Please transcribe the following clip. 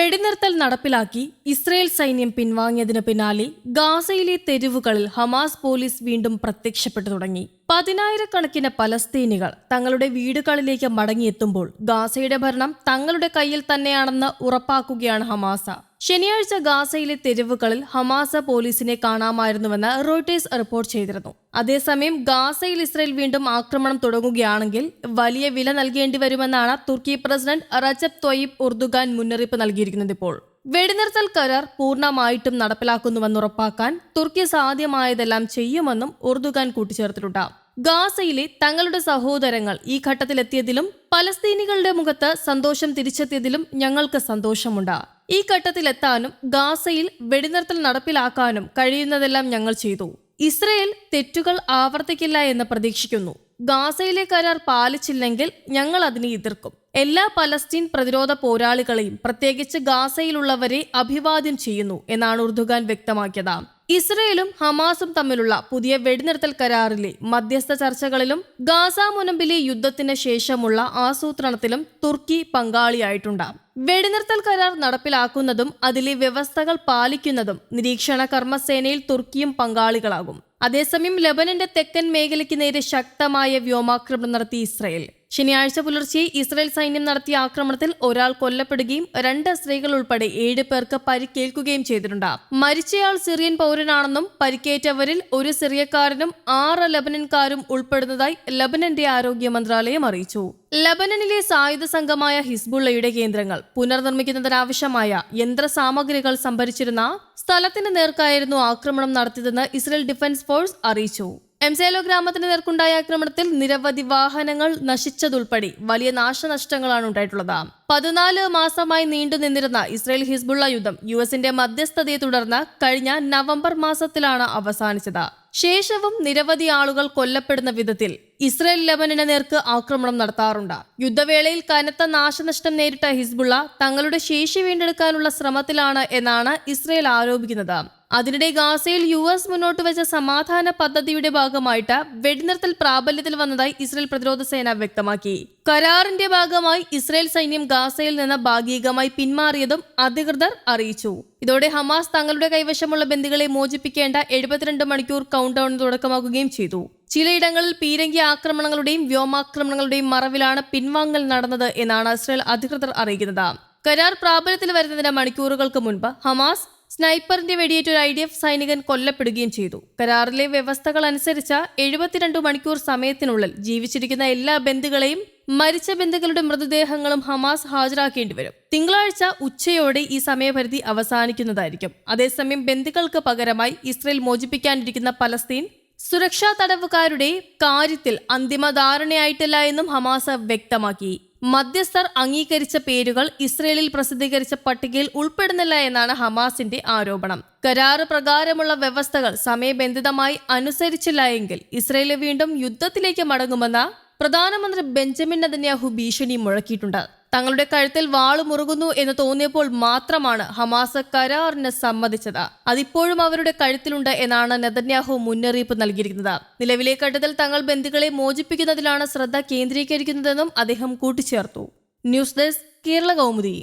വെടിനിർത്തൽ നടപ്പിലാക്കി ഇസ്രയേൽ സൈന്യം പിൻവാങ്ങിയതിന് പിന്നാലെ ഗാസയിലെ തെരുവുകളിൽ ഹമാസ് പോലീസ് വീണ്ടും പ്രത്യക്ഷപ്പെട്ടു തുടങ്ങി. പതിനായിരക്കണക്കിന് പലസ്തീനികൾ തങ്ങളുടെ വീടുകളിലേക്ക് മടങ്ങിയെത്തുമ്പോൾ ഗാസയുടെ ഭരണം തങ്ങളുടെ കയ്യിൽ തന്നെയാണെന്ന് ഉറപ്പാക്കുകയാണ് ഹമാസ. ശനിയാഴ്ച ഗാസയിലെ തെരുവുകളിൽ ഹമാസ പോലീസിനെ കാണാമായിരുന്നുവെന്ന് റോയിട്ടേഴ്സ് റിപ്പോർട്ട് ചെയ്തിരുന്നു. അതേസമയം ഗാസയിൽ ഇസ്രയേൽ വീണ്ടും ആക്രമണം തുടങ്ങുകയാണെങ്കിൽ വലിയ വില നൽകേണ്ടി വരുമെന്നാണ് തുർക്കി പ്രസിഡന്റ് റജബ് ത്വയ്യിബ് ഉർദുഗാൻ മുന്നറിയിപ്പ് നൽകിയിരിക്കുന്നത് ഇപ്പോൾ. വെടിനിർത്തൽ കരാർ പൂർണമായിട്ടും നടപ്പിലാക്കുന്നുവെന്ന് ഉറപ്പാക്കാൻ തുർക്കി സാധ്യമായതെല്ലാം ചെയ്യുമെന്നും ഉർദുഖാൻ കൂട്ടിച്ചേർത്തിട്ടുണ്ട്. ഗാസയിലെ തങ്ങളുടെ സഹോദരങ്ങൾ ഈ ഘട്ടത്തിലെത്തിയതിലും പലസ്തീനികളുടെ മുഖത്ത് സന്തോഷം തിരിച്ചെത്തിയതിലും ഞങ്ങൾക്ക് സന്തോഷമുണ്ട്. ഈ ഘട്ടത്തിലെത്താനും ഗാസയിൽ വെടിനിർത്തൽ നടപ്പിലാക്കാനും കഴിയുന്നതെല്ലാം ഞങ്ങൾ ചെയ്തു. ഇസ്രയേൽ തെറ്റുകൾ ആവർത്തിക്കില്ല എന്ന് പ്രതീക്ഷിക്കുന്നു. ഗാസയിലെ കരാർ പാലിച്ചില്ലെങ്കിൽ ഞങ്ങൾ അതിനെ എതിർക്കും. എല്ലാ പലസ്തീൻ പ്രതിരോധ പോരാളികളെയും പ്രത്യേകിച്ച് ഗാസയിലുള്ളവരെ അഭിവാദ്യം ചെയ്യുന്നു എന്നാണ് ഉർദുഗാൻ വ്യക്തമാക്കിയത്. ഇസ്രയേലും ഹമാസും തമ്മിലുള്ള പുതിയ വെടിനിർത്തൽ കരാറിലെ മധ്യസ്ഥ ചർച്ചകളിലും ഗാസ മുനമ്പിലെ യുദ്ധത്തിന് ശേഷമുള്ള ആസൂത്രണത്തിലും തുർക്കി പങ്കാളിയായിട്ടുണ്ട്. വെടിനിർത്തൽ കരാർ നടപ്പിലാക്കുന്നതും അതിലെ വ്യവസ്ഥകൾ പാലിക്കുന്നതും നിരീക്ഷണ കർമ്മസേനയിൽ തുർക്കിയും പങ്കാളികളാകും. അതേസമയം ലബനന്റെ തെക്കൻ മേഖലയ്ക്ക് നേരെ ശക്തമായ വ്യോമാക്രമണം നടത്തി ഇസ്രയേൽ. ശനിയാഴ്ച പുലർച്ചെ ഇസ്രയേൽ സൈന്യം നടത്തിയ ആക്രമണത്തിൽ ഒരാൾ കൊല്ലപ്പെടുകയും രണ്ട് സ്ത്രീകൾ ഉൾപ്പെടെ ഏഴ് പേർക്ക് പരിക്കേൽക്കുകയും ചെയ്തിട്ടുണ്ട്. മരിച്ചയാൾ സിറിയൻ പൗരനാണെന്നും പരിക്കേറ്റവരിൽ ഒരു സിറിയക്കാരനും ആറ് ലബനൻകാരും ഉൾപ്പെടുന്നതായി ലബനന്റെ ആരോഗ്യ മന്ത്രാലയം അറിയിച്ചു. ലബനനിലെ സായുധ സംഘമായ ഹിസ്ബുള്ളയുടെ കേന്ദ്രങ്ങൾ പുനർനിർമ്മിക്കുന്നതിനാവശ്യമായ യന്ത്രസാമഗ്രികൾ സംഭരിച്ചിരുന്ന സ്ഥലത്തിന് നേർക്കായിരുന്നു ആക്രമണം നടത്തിയതെന്ന് ഇസ്രയേൽ ഡിഫൻസ് ഫോഴ്സ് അറിയിച്ചു. എംസേലോ ഗ്രാമത്തിന് നേർക്കുണ്ടായ ആക്രമണത്തിൽ നിരവധി വാഹനങ്ങൾ നശിച്ചതുൾപ്പെടെ വലിയ നാശനഷ്ടങ്ങളാണ് ഉണ്ടായിട്ടുള്ളത്. പതിനാല് മാസമായി നീണ്ടു നിന്നിരുന്ന ഇസ്രയേൽ ഹിസ്ബുള്ള യുദ്ധം യു എസിന്റെ മധ്യസ്ഥതയെ തുടർന്ന് കഴിഞ്ഞ നവംബർ മാസത്തിലാണ് അവസാനിച്ചത്. ശേഷവും നിരവധി ആളുകൾ കൊല്ലപ്പെടുന്ന വിധത്തിൽ ഇസ്രയേൽ ലബനന് നേർക്ക് ആക്രമണം നടത്താറുണ്ട്. യുദ്ധവേളയിൽ കനത്ത നാശനഷ്ടം നേരിട്ട ഹിസ്ബുള്ള തങ്ങളുടെ ശേഷി വീണ്ടെടുക്കാനുള്ള ശ്രമത്തിലാണ് എന്നാണ് ഇസ്രയേൽ ആരോപിക്കുന്നത്. അതിനിടെ ഗാസയിൽ യു എസ് മുന്നോട്ട് വെച്ച സമാധാന പദ്ധതിയുടെ ഭാഗമായിട്ട് വെടിനിർത്തൽ പ്രാബല്യത്തിൽ വന്നതായി ഇസ്രയേൽ പ്രതിരോധ സേന വ്യക്തമാക്കി. കരാറിന്റെ ഭാഗമായി ഇസ്രയേൽ സൈന്യം ഗാസയിൽ നിന്ന് ഭാഗികമായി പിന്മാറിയതും അധികൃതർ അറിയിച്ചു. ഇതോടെ ഹമാസ് തങ്ങളുടെ കൈവശമുള്ള ബന്ദികളെ മോചിപ്പിക്കേണ്ട എഴുപത്തിരണ്ട് മണിക്കൂർ കൗണ്ട് ഡൌൺ തുടക്കമാക്കുകയും ചെയ്തു. ചിലയിടങ്ങളിൽ പീരങ്കി ആക്രമണങ്ങളുടെയും വ്യോമാക്രമണങ്ങളുടെയും മറവിലാണ് പിൻവാങ്ങൽ നടന്നത് എന്നാണ് ഇസ്രയേൽ അധികൃതർ അറിയിക്കുന്നത്. കരാർ പ്രാബല്യത്തിൽ വരുന്നതിന് മണിക്കൂറുകൾക്ക് മുൻപ് ഹമാസ് സ്നൈപ്പറിന്റെ വെടിയേറ്റ് ഒരു ഐ ഡി എഫ് സൈനികൻ കൊല്ലപ്പെടുകയും ചെയ്തു. കരാറിലെ വ്യവസ്ഥകൾ അനുസരിച്ച എഴുപത്തിരണ്ട് മണിക്കൂർ സമയത്തിനുള്ളിൽ ജീവിച്ചിരിക്കുന്ന എല്ലാ ബന്ധുക്കളെയും മരിച്ച ബന്ധുക്കളുടെ മൃതദേഹങ്ങളും ഹമാസ് ഹാജരാക്കേണ്ടി വരും. തിങ്കളാഴ്ച ഉച്ചയോടെ ഈ സമയപരിധി അവസാനിക്കുന്നതായിരിക്കും. അതേസമയം ബന്ധുക്കൾക്ക് പകരമായി ഇസ്രയേൽ മോചിപ്പിക്കാനിരിക്കുന്ന പലസ്തീൻ സുരക്ഷാ തടവുകാരുടെ കാര്യത്തിൽ അന്തിമ ധാരണയായിട്ടില്ല എന്നും ഹമാസ് വ്യക്തമാക്കി. മധ്യസ്ഥർ അംഗീകരിച്ച പേരുകൾ ഇസ്രയേലിൽ പ്രസിദ്ധീകരിച്ച പട്ടികയിൽ ഉൾപ്പെടുന്നില്ല എന്നാണ് ഹമാസിന്റെ ആരോപണം. കരാറ് പ്രകാരമുള്ള വ്യവസ്ഥകൾ സമയബന്ധിതമായി അനുസരിച്ചില്ല എങ്കിൽ ഇസ്രയേൽ വീണ്ടും യുദ്ധത്തിലേക്ക് മടങ്ങുമെന്ന് പ്രധാനമന്ത്രി ബെഞ്ചമിൻ നദന്യാഹു ഭീഷണി മുഴക്കിയിട്ടുണ്ട്. തങ്ങളുടെ കഴുത്തിൽ വാൾ മുറുകുന്നു എന്ന് തോന്നിയപ്പോൾ മാത്രമാണ് ഹമാസ് കരാറിന് സമ്മതിച്ചത്. അതിപ്പോഴും അവരുടെ കഴുത്തിലുണ്ട് എന്നാണ് നെതന്യാഹു മുന്നറിയിപ്പ് നൽകിയിരിക്കുന്നത്. നിലവിലെ ഘട്ടത്തിൽ തങ്ങൾ ബന്ധുക്കളെ മോചിപ്പിക്കുന്നതിലാണ് ശ്രദ്ധ കേന്ദ്രീകരിക്കുന്നതെന്നും അദ്ദേഹം കൂട്ടിച്ചേർത്തു. News desk Kerala Kaumudi.